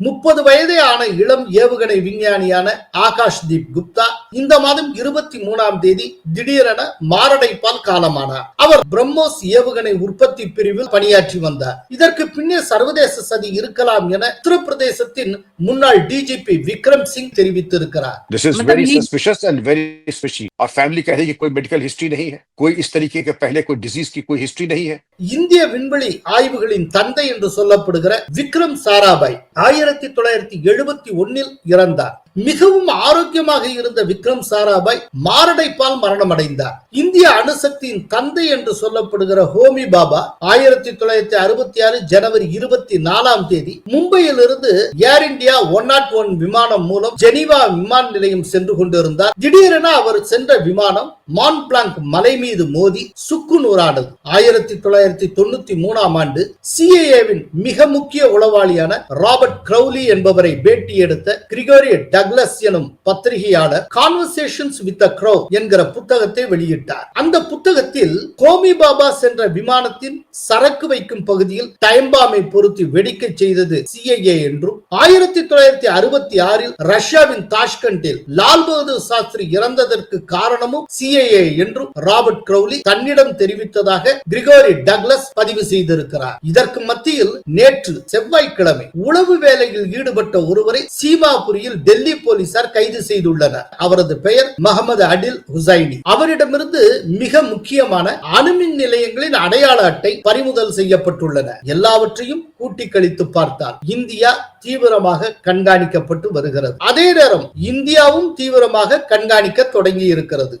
முப்பது வயதே ஆன இளம் ஏவுகணை விஞ்ஞானியான ஆகாஷ் தீப் குப்தா இந்த மாதம் இருபத்தி மூணாம் தேதி திடீரென மாரடைப்பால் காலமானார் அவர் பிரம்மோஸ் ஏவுகணை உற்பத்தி பிரிவில் பணியாற்றி வந்தார் இதற்கு பின்னே சர்வதேச சதி இருக்கலாம் என உத்தரப்பிரதேசத்தின் முன்னாள் டிஜிபி விக்ரம் சிங் தெரிவித்திருக்கிறார் दिस इज मतलब वेरी ये- सस्पिशियस एंड वेरी स्पेशी और फैमिली कह रही है कि कोई मेडिकल हिस्ट्री नहीं है कोई इस तरीके के पहले कोई डिजीज की कोई हिस्ट्री नहीं है இந்திய விண்வெளி ஆய்வுகளின் தந்தை என்று சொல்லப்படுகிற விக்ரம் சாராபாய் ஆயிரத்தி தொள்ளாயிரத்தி எழுபத்தி ஒன்னில் இறந்தார் மிகவும் ஆரோக்கியமாக இருந்த விக்ரம் சாராபாய் மாரடைப்பால் மரணம் அடைந்தார் இந்திய அணுசக்தியின் தந்தை என்று சொல்லப்படுகிற ஹோமி பாபா ஆயிரத்தி தொள்ளாயிரத்தி அறுபத்தி ஆறு ஜனவரி இருபத்தி நாலாம் தேதி மும்பையிலிருந்து Air India one nought one விமானம் மூலம் ஜெனீவா விமான நிலையம் சென்று கொண்டிருந்தார். திடீரென அவர் சென்ற விமானம் மான் பிளாங்க் மலை மீது மோதி சுக்கு நூறானது. ஆயிரத்தி தொள்ளாயிரத்தி தொண்ணூத்தி மூணாம் ஆண்டு சிஏஏவின் மிக முக்கிய உளவாளியான ராபர்ட் க்ரௌலி என்பவரை பேட்டி எடுத்த கிரிகோரி டக்லஸ் எனும் பத்திரிகையாளர் கான்வர்சேஷன்ஸ் வித் க்ரோ என்கிற புத்தகத்தை வெளியிட்டார். அந்த புத்தகத்தில் கோமி பாபா சென்ற விமானத்தின் சரக்கு வைக்கும் பகுதியில் டைம் பாமை பொருத்தி வெடிக்க செய்தது சிஐஏ என்றும் ஆயிரத்தி தொள்ளாயிரத்தி அறுபத்தி ஆறில் ரஷ்யாவின் தாஷ்கண்டில் லால் பகதூர் சாஸ்திரி இறந்ததற்கு காரணமும் சிஐஏ என்றும் ராபர்ட் க்ரௌலி தன்னிடம் தெரிவித்ததாக கிரிகோரி டக்லஸ் பதிவு செய்திருக்கிறார். இதற்கு மத்தியில் நேற்று செவ்வாய்க்கிழமை உளவு வேலையில் ஈடுபட்ட ஒருவரை சீமாபுரியில் டெல்லி போலீசார் கைது செய்துள்ளனர். அவரது பெயர் முகமது அடில் ஹுசைனி. அவரிடமிருந்து மிக முக்கியமான அணுமின் நிலையங்களின் அடையாள அட்டை பறிமுதல் செய்யப்பட்டுள்ளன. எல்லாவற்றையும் கூட்டி கழித்து பார்த்தார் இந்தியா தீவிரமாக கண்காணிக்கப்பட்டு வருகிறது. அதே நேரம் இந்தியாவும் தீவிரமாக கண்காணிக்க தொடங்கி இருக்கிறது